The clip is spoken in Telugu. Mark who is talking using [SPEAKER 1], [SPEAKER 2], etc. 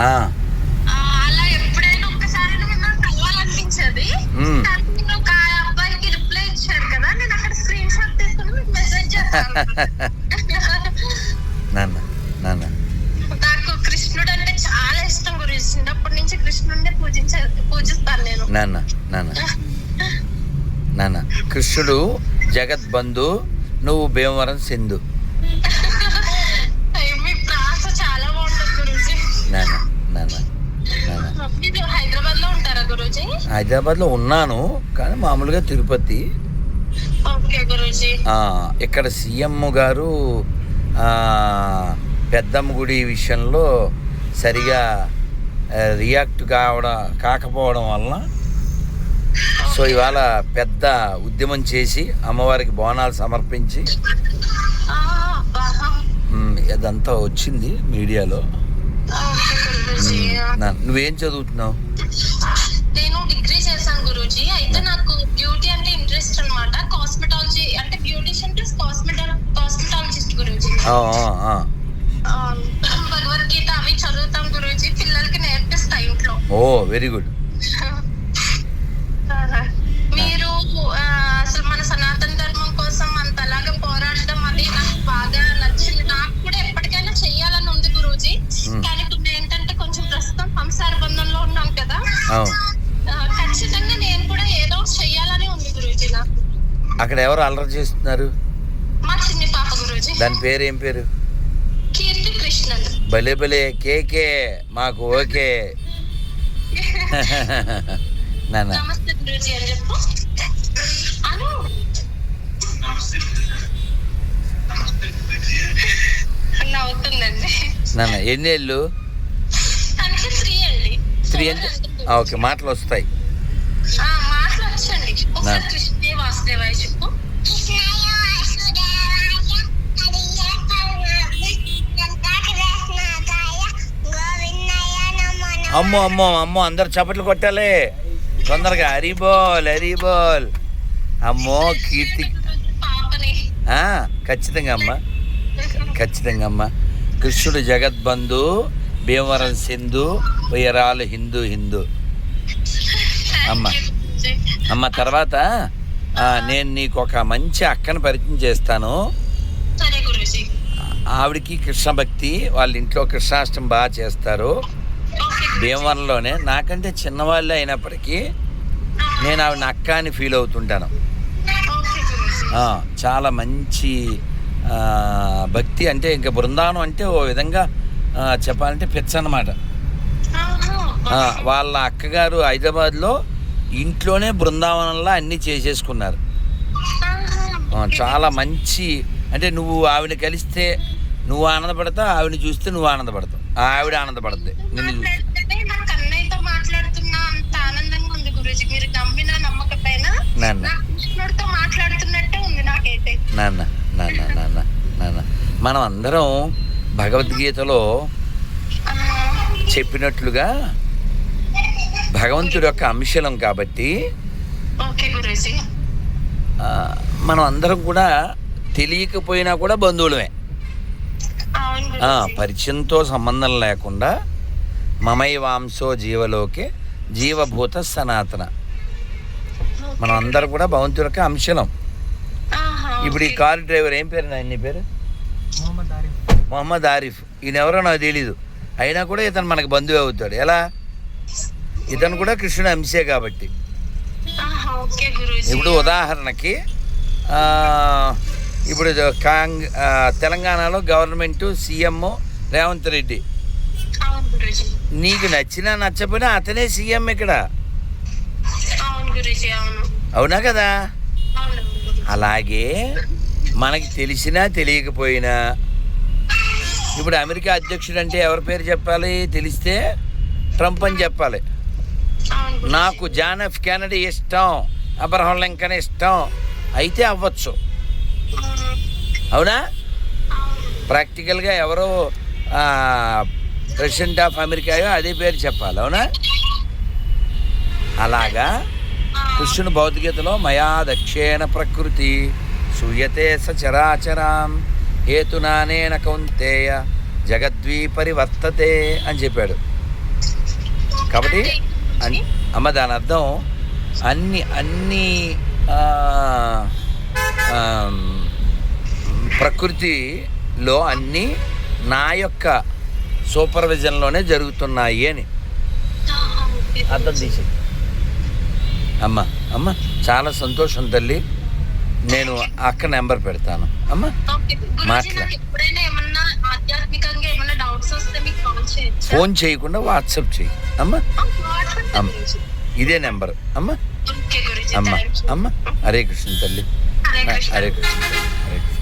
[SPEAKER 1] అలా ఎప్పుడైనా ఒక్కసారి నాకు కలవాలనిపించేది ఒక అబ్బాయికి రిప్లై ఇచ్చారు కదా నేను అక్కడ స్క్రీన్ షాట్ తీసుకుని మీకు మెసేజ్ చేస్తాను.
[SPEAKER 2] నాన్న నాన్న.
[SPEAKER 1] నాకు కృష్ణుడు అంటే చాలా ఇష్టం గురించి చిన్నప్పటి నుంచి కృష్ణుడిని పూజించ పూజిస్తాను నేను.
[SPEAKER 2] నాన్న నాన్న. నాన్న కృష్ణుడు జగద్బంధు నువ్వు భీమవరం సింధు. హైదరాబాద్లో ఉన్నాను కానీ మామూలుగా తిరుపతి. ఇక్కడ సీఎం గారు పెద్దమ్మ గుడి విషయంలో సరిగా రియాక్ట్ కావడం కాకపోవడం వలన సో ఇవాళ పెద్ద ఉద్యమం చేసి అమ్మవారికి బోనాలు సమర్పించి ఇదంతా వచ్చింది మీడియాలో. నువ్వేం చదువుతున్నావు?
[SPEAKER 1] భగవద్గీత అవి చదువుతాం గురూజీ పిల్లలకి నేర్పిస్తా ఇంట్లో.
[SPEAKER 2] ఓ వెరీ గుడ్.
[SPEAKER 1] మీరు అసలు మన సనాతన ధర్మం కోసం అంతలాగా పోరాడడం అది నాకు బాగా నచ్చింది. నాకు కూడా ఎప్పటికైనా చెయ్యాలని ఉంది గురూజీ. కానీ ఇప్పుడు ఏంటంటే కొంచెం ప్రస్తుతం సంసార బంధంలో ఉన్నాం కదా. ఖచ్చితంగా నేను కూడా ఏదో చెయ్యాలని ఉంది గురూజీ నాకు.
[SPEAKER 2] అక్కడ ఎవరు అల్లరి చేస్తున్నారు?
[SPEAKER 1] గురూజీ
[SPEAKER 2] దాని పేరు ఏం పేరు?
[SPEAKER 1] కీర్తి కృష్ణన్
[SPEAKER 2] భలే భలే కేకే మాకు ఓకే. నాన్న.
[SPEAKER 1] నమస్తే గురూజీ అని చెప్పు. అను. నవ్వుతుందండి
[SPEAKER 2] నాన్న ఎన్నేళ్ళు
[SPEAKER 1] తనకి త్రీ అండి.
[SPEAKER 2] త్రీ ఓకే మాటలు వస్తాయి.
[SPEAKER 1] ఆ, మాటలు వచ్చండి. ఒకసారి
[SPEAKER 2] నా-
[SPEAKER 1] కృష్ణే వాసుదేవాయ
[SPEAKER 2] అమ్మో అమ్మో అమ్మో అందరు చప్పట్లు కొట్టాలి. తొందరగా హరిబోల్ హరిబోల్ అమ్మో కీర్తి. ఖచ్చితంగా అమ్మా. ఖచ్చితంగా అమ్మా. కృష్ణుడు జగద్బంధు భీమవరం సింధు ఉయరాలు హిందూ హిందూ. అమ్మ. అమ్మ తర్వాత నేను నీకు ఒక మంచి అక్కని పరిచయం చేస్తాను. ఆవిడికి కృష్ణ భక్తి వాళ్ళ ఇంట్లో కృష్ణాష్టమి బాగా చేస్తారు. భీమవరంలోనే నాకంటే చిన్నవాళ్ళే అయినప్పటికీ నేను ఆవిడ అక్క అని ఫీల్ అవుతుంటాను. చాలా మంచి భక్తి అంటే ఇంకా బృందావనం అంటే ఓ విధంగా చెప్పాలంటే పిచ్చ అన్నమాట. వాళ్ళ అక్కగారు హైదరాబాద్లో ఇంట్లోనే బృందావనంలో అన్నీ చేసేసుకున్నారు. చాలా మంచి అంటే నువ్వు ఆవిడ కలిస్తే నువ్వు ఆనందపడతావు ఆవిడ చూస్తే నువ్వు ఆనందపడతావు. ఆవిడ ఆనందపడుతుంది నిన్ను చూస్తే
[SPEAKER 1] మాట్లాడితే నాకు అన్నయ్యతో మాట్లాడుతున్నా అంత ఆనందంగా ఉంది గురూజీ మీరు నమ్మిన నమ్మకపోయినా కృష్ణుడితో మాట్లాడుతున్నట్టే ఉంది నాకైతే.
[SPEAKER 2] నాన్న నాన్న నాన్న నాన్న. మనం అందరం భగవద్గీతలో చెప్పినట్లుగా భగవంతుడి యొక్క అంశలం కాబట్టి మనం అందరం కూడా తెలియకపోయినా కూడా బంధువులమే. పరిచయంతో సంబంధం లేకుండా మమై వాంసో జీవలోకే జీవభూత సనాతన. మనం అందరం కూడా భగవంతుడి యొక్క అంశలం.
[SPEAKER 1] ఆహా,
[SPEAKER 2] ఇప్పుడు ఈ. కారు డ్రైవర్ ఏం పేరు నాయన నీ పేరు? మొహమ్మద్ ఆరిఫ్. ఈయన ఎవరో నాకు తెలీదు. అయినా కూడా ఇతను మనకు బంధువు అవుతాడు. ఎలా? ఇతను కూడా కృష్ణుడి అంశే కాబట్టి.
[SPEAKER 1] ఆహా, ఓకే గురూజీ.
[SPEAKER 2] ఇప్పుడు ఉదాహరణకి ఆ, ఇప్పుడు కాంగ్ తెలంగాణలో గవర్నమెంట్ సీఎం రేవంత్ రెడ్డి. నీకు నచ్చినా నచ్చపోయినా అతనే సీఎం ఇక్కడ.
[SPEAKER 1] అవును
[SPEAKER 2] కదా. అలాగే మనకి తెలిసినా తెలియకపోయినా. ఇప్పుడు అమెరికా అధ్యక్షుడు అంటే ఎవరి పేరు చెప్పాలి? తెలిస్తే ట్రంప్ అని చెప్పాలి. నాకు జాన్ ఎఫ్ కెనడీ ఇష్టం అబ్రహం లింకన్ ఇష్టం. అయితే అవ్వచ్చు.
[SPEAKER 1] అవును.
[SPEAKER 2] ప్రాక్టికల్గా ఎవరో ప్రెసిడెంట్ ఆఫ్ అమెరికాయో అదే పేరు చెప్పాలి అవునా? అలాగా? కృష్ణుని భౌతికతలో మయా దక్షేణ ప్రకృతి సూయతే సచరాచరాం హేతునానేన కౌంతేయ జగద్వీ పరివర్తతే అని చెప్పాడు. కాబట్టి అన్- అమ్మ దాని అర్థం అన్ని అన్ని ప్రకృతిలో అన్నీ నా యొక్క సూపర్విజన్లోనే జరుగుతున్నాయి అని. అర్థం తీసి అమ్మ అమ్మ చాలా సంతోషం తల్లి. నేను అక్క నెంబర్ పెడతాను. అమ్మ
[SPEAKER 1] ఓకే. గురూజీ,
[SPEAKER 2] మాట్లా-
[SPEAKER 1] నాకు ఎప్పుడైనా ఏమన్నా ఆధ్యాత్మికంగా ఏమన్నా డౌట్స్ వస్తే మీకు కాల్ చేయొచ్చా?
[SPEAKER 2] ఫోన్ చేయకుండా వాట్సాప్ చేయి. అమ్మ అమ్మ. ఇదే నెంబర్. అమ్మ అమ్మ. అమ్మ హరే కృష్ణ తల్లి.
[SPEAKER 1] హరే కృష్ణ.
[SPEAKER 2] హరే కృష్ణ తల్లి. హరే కృష్ణ.